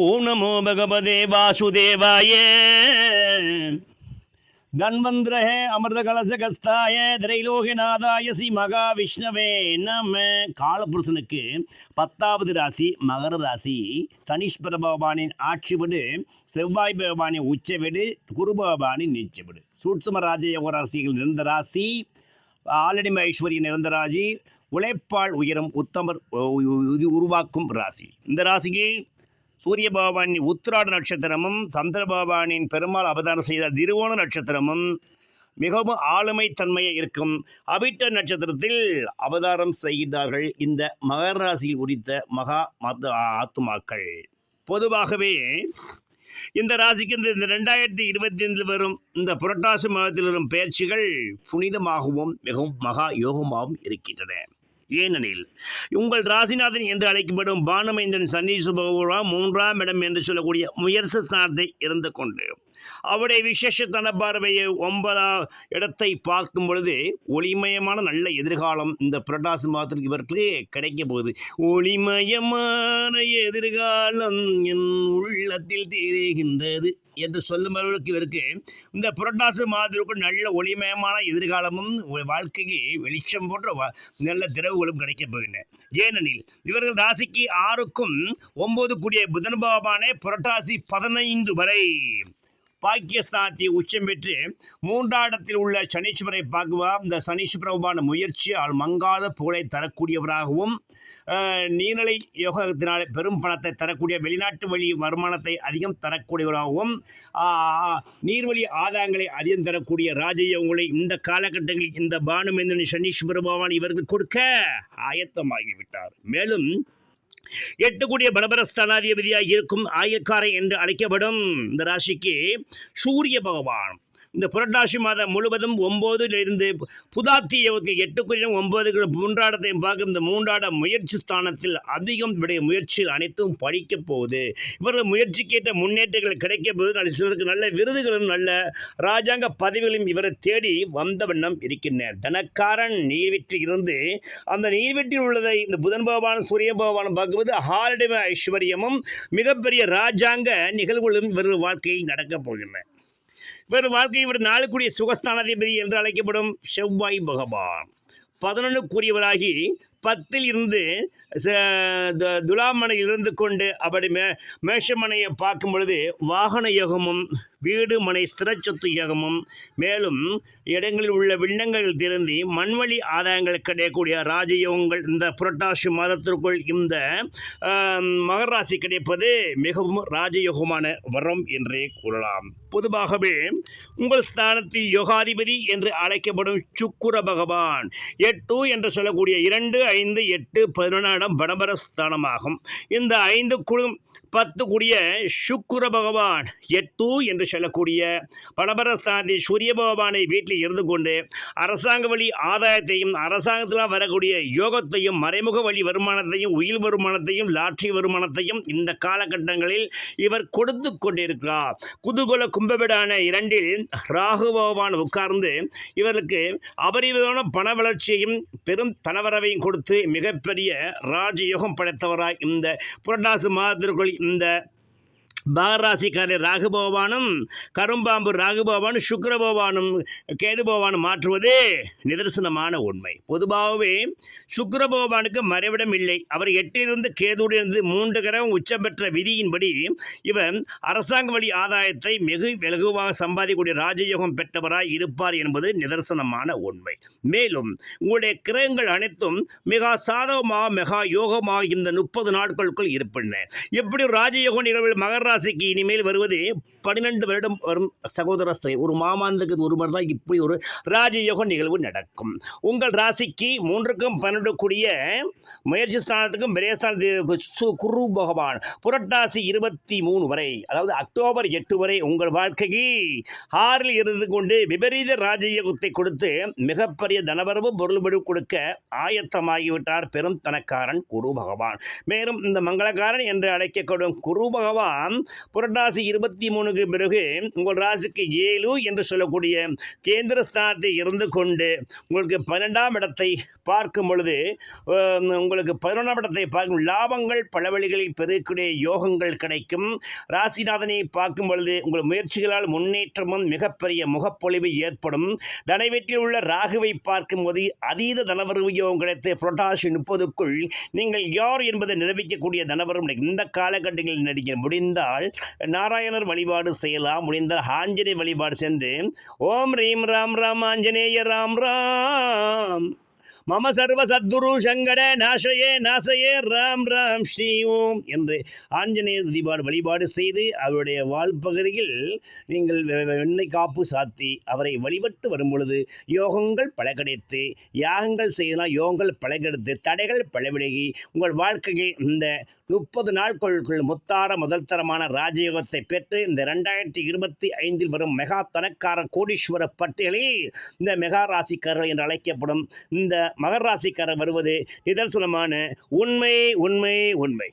ஓம் நமோ பகவதே வாசுதேவாய. கன்வந்திரஹ அமிர்த கலச கஸ்தாய திரைலோகநாதாய ஸ்ரீ மகா விஷ்ணவே நம்ம காலபுருஷனுக்கு பத்தாவது ராசி மகர ராசி. சனீஸ்வர பகவானின் ஆட்சி வீடு செவ்வாய் பகவானின் உச்ச வீடு குரு பகவானின் நீச்ச வீடு. சூட்சம ராஜயோக ராசிகள் நிறந்த ராசி ஆலடிம ஐஸ்வர்ய நிறந்த ராசி உழைப்பால் உயரும் உத்தமர் உருவாக்கும் ராசி. இந்த ராசிக்கு சூரிய பகவானின் உத்திராட நட்சத்திரமும் சந்திர பகவானின் பெருமாள் அவதாரம் செய்த திருவோண நட்சத்திரமும் மிகவும் ஆளுமை தன்மையை இருக்கும். அபிட்ட நட்சத்திரத்தில் அவதாரம் செய்கிறார்கள் இந்த மகர ராசியில் உரித்த மகா மத ஆத்துமாக்கள். பொதுவாகவே இந்த ராசிக்கு இந்த இந்த ரெண்டாயிரத்தி இருபத்தி ஐந்தில் வரும் இந்த புரட்டாசி மாதத்தில் வரும் பயிற்சிகள் புனிதமாகவும் மிகவும் மகா யோகமாகவும் இருக்கின்றன. ஏனெனில் உங்கள் ராசிநாதன் என்று அழைக்கப்படும் பானுமைந்தன் சன்னீசு பகவான் மூன்றாம் இடம் என்று சொல்லக்கூடிய முயற்சி ஸ்தானத்தை இருந்து கொண்டு அவருடைய விசேஷத்தன பார்வையை ஒன்பதாம் இடத்தை பார்க்கும் பொழுது ஒளிமயமான நல்ல எதிர்காலம் இந்த புரட்டாசி மாதத்திற்கு இவர்களுக்கு கிடைக்க போகுது. ஒளிமயமான எதிர்காலம் என் உள்ளத்தில் தெரிகின்றது என்று சொல்லும் அளவுக்கு இவருக்கு இந்த புரட்டாசி மாதத்திற்கு நல்ல ஒளிமயமான எதிர்காலமும் வாழ்க்கைக்கு வெளிச்சம் போன்ற நல்ல திறவுகளும் கிடைக்கப் போகின்றன. ஏனெனில் இவர்கள் ராசிக்கு ஆறுக்கும் ஒன்பது கூடிய புதன் பாபானே புரட்டாசி பதினைந்து வரை பாக்கியஸ்தானத்தை உச்சம் பெற்று மூன்றாடத்தில் உள்ள சனீஸ்வரை பார்க்குவா இந்த சனீஸ்வரமான முயற்சியால் மங்காத புகழை தரக்கூடியவராகவும் நீர்நிலை யோகத்தினால் பெரும் பணத்தை தரக்கூடிய வெளிநாட்டு வழி வருமானத்தை அதிகம் தரக்கூடியவராகவும் நீர்வழி ஆதாயங்களை அதிகம் தரக்கூடிய ராஜயோகங்களை இந்த காலகட்டங்களில் இந்த பானுமேந்திரன் சனீஸ்வர பகவான் இவருக்கு கொடுக்க ஆயத்தமாகிவிட்டார். மேலும் எட்டுக்கூடிய பலபரஸ்தானாதிபதியாக இருக்கும் ஆயக்காரை என்று அழைக்கப்படும் இந்த ராசிக்கு சூரிய பகவான். இந்த புரட்டாசி மாதம் முழுவதும் ஒம்போதிலிருந்து புதாத்தி யோகத்தில் எட்டுக்குள்ளும் ஒன்பது மூன்றாடத்தையும் பார்க்கும் இந்த மூன்றாட முயற்சி ஸ்தானத்தில் அதிகம் இவருடைய முயற்சியில் அனைத்தும் படிக்கப் போகுது. இவர்கள் முயற்சிக்கேற்ற முன்னேற்றங்கள் கிடைக்க போது நல்ல சிலருக்கு நல்ல விருதுகளும் நல்ல ராஜாங்க பதவிகளும் இவரை தேடி வந்த வண்ணம் இருக்கின்றன தனக்காரன் நீர்வீற்றில் இருந்து அந்த நீர்வீட்டில் உள்ளதை இந்த புதன் பகவான் சூரிய பகவான் பார்க்கும்போது ஹாலிடம ஐஸ்வர்யமும் மிகப்பெரிய ராஜாங்க நிகழ்வுகளும் இவர்கள் வாழ்க்கையில் நடக்கப் போகின்றன. இவர் வாழ்க்கை இவர் நாளுக்குரிய சுகஸ்தானாதிபதி என்று அழைக்கப்படும் செவ்வாய் பகவான். பதினொன்றுக்குரியவராகி பத்தில் இருந்து ச- துலாமனையில் இருந்து கொண்டு அப்படி மே மேஷமனையை பார்க்கும் பொழுது வாகன யோகமும் வீடு மனை ஸ்திரச்சொத்து யோகமும் மேலும் இடங்களில் உள்ள விண்ணங்கள் திருந்தி மண்வழி ஆதாயங்கள் கிடைக்கக்கூடிய ராஜயோகங்கள் இந்த புரட்டாசி மாதத்திற்குள் இந்த மகராசி ராசி கிடைப்பது மிகவும் ராஜயோகமான வரம் என்றே கூறலாம். பொதுவாகவே உங்கள் ஸ்தானத்தில் யோகாதிபதி என்று அழைக்கப்படும் சுக்குர பகவான் எட்டு என்று சொல்லக்கூடிய இரண்டு ஐந்து எட்டு பதினொன்றாம் படபர ஸ்தானமாகும் இந்த ஐந்து குழு பத்து கூடிய சுக்குர பகவான் எட்டு என்று சொல்லக்கூடிய படபர ஸ்தானத்தை சூரிய பகவானை வீட்டில் இருந்து கொண்டு அரசாங்க வழி ஆதாயத்தையும் அரசாங்கத்தில் வரக்கூடிய யோகத்தையும் மறைமுக வழி வருமானத்தையும் உயிர் வருமானத்தையும் லாட்ரி வருமானத்தையும் இந்த காலகட்டங்களில் இவர் கொடுத்து கொண்டிருக்கிறார். குதூகல கும்பவிடான இரண்டில் ராகு பகவான் உட்கார்ந்து இவருக்கு அபரிவிதமான பண வளர்ச்சியையும் பெரும் தனவரவையும் கொடுத்து மிகப்பெரிய ராஜயோகம் படைத்தவராய் இந்த புரட்டாசி மாதத்திற்குள் இந்த பாகராசிக்காரர் ராகுபவானும் கரும்பாம்பு ராகுபவானும் சுக்கரபவானும் கேதுபவானும் மாற்றுவது நிதர்சனமான உண்மை. பொதுவாகவே சுக்கரபவானுக்கு மறைவிடம் இல்லை. அவர் எட்டிலிருந்து கேதுவிலிருந்து மூன்று கிரகம் உச்சம் பெற்ற விதியின்படி இவர் அரசாங்க வழி ஆதாயத்தை மிகு வெகுவாக சம்பாதிக்கக்கூடிய ராஜயோகம் பெற்றவராய் இருப்பார் என்பது நிதர்சனமான உண்மை. மேலும் உங்களுடைய கிரகங்கள் அனைத்தும் மிக சாதகமாக மிக யோகமாக இந்த முப்பது நாட்களுக்குள் இருப்பின. எப்படி ராஜயோக நிகழ்வில் மகர ராசிக்கு இனிமேல் வருவது பன்னிரெண்டு வருடம் வரும் சகோதர ஒரு மாமாந்தத்துக்கு ஒரு மாதிரி தான் இப்படி ஒரு ராஜயோக நிகழ்வு நடக்கும். உங்கள் ராசிக்கு மூன்றுக்கும் பன்னெண்டு கூடிய முயற்சி ஸ்தானத்துக்கும் விரயஸ்தானத்துக்கு சு- குரு பகவான் புரட்டாசி இருபத்தி மூணு வரை அதாவது அக்டோபர் எட்டு வரை உங்கள் வாழ்க்கைக்கு ஆறில் இருந்து கொண்டு விபரீத ராஜயோகத்தை கொடுத்து மிகப்பெரிய தனவரவு பொருள்படு கொடுக்க ஆயத்தமாகிவிட்டார் பெரும் தனக்காரன் குரு பகவான். மேலும் இந்த மங்களக்காரன் என்று அழைக்கப்படும் குரு பகவான் புரட்டாசி இருபத்தி மூணு ராகுவுக்கு பிறகு உங்கள் ராசிக்கு ஏழு என்று சொல்லக்கூடிய கேந்திர ஸ்தானத்தை இருந்து கொண்டு உங்களுக்கு பன்னெண்டாம் இடத்தை பார்க்கும் பொழுது உங்களுக்கு பதினொன்றாம் இடத்தை பார்க்கும் லாபங்கள் பல வழிகளில் பெருக்கூடிய யோகங்கள் கிடைக்கும். ராசிநாதனை பார்க்கும் பொழுது உங்கள் முயற்சிகளால் முன்னேற்றமும் மிகப்பெரிய முகப்பொழிவு ஏற்படும். தனவீட்டில் உள்ள ராகுவை பார்க்கும் போது அதீத தனவரவு யோகம் கிடைத்து புரட்டாசி முப்பதுக்குள் நீங்கள் யார் என்பதை நிரூபிக்கக்கூடிய தனவரம் இந்த காலகட்டங்களில் நடிக்க முடிந்தால் நாராயணர் வழிபாடு செய்யலாம். முடிந்தால் ஆஞ்சநேய வழிபாடு சென்று ஓம் ரீம் ராம் ராம் ஆஞ்சநேய ராம் ராம். மம சர்வ சத்குரு சங்கட நாசயே நாசையே ராம் ராம் ஸ்ரீ ஓம் என்று ஆஞ்சநேயர் வழிபாடு வழிபாடு செய்து அவருடைய வாழ்பகுதியில் நீங்கள் வெண்ணெய் காப்பு சாத்தி அவரை வழிபட்டு வரும் பொழுது யோகங்கள் பல கிடைத்து யாகங்கள் செய்தனால் யோகங்கள் பல கிடைத்து தடைகள் பல விலகி உங்கள் வாழ்க்கையில் இந்த முப்பது நாட்களுக்குள் முத்தார முதல் தரமான ராஜயோகத்தை பெற்று இந்த ரெண்டாயிரத்தி இருபத்தி ஐந்தில் வரும் மெகா தனக்கார கோடீஸ்வர பட்டியலில் இந்த மெகா ராசிக்காரர்கள் என்று அழைக்கப்படும் இந்த மகர ராசிக்காரர் வருவது நிதர்சனமான உண்மை உண்மை உண்மை.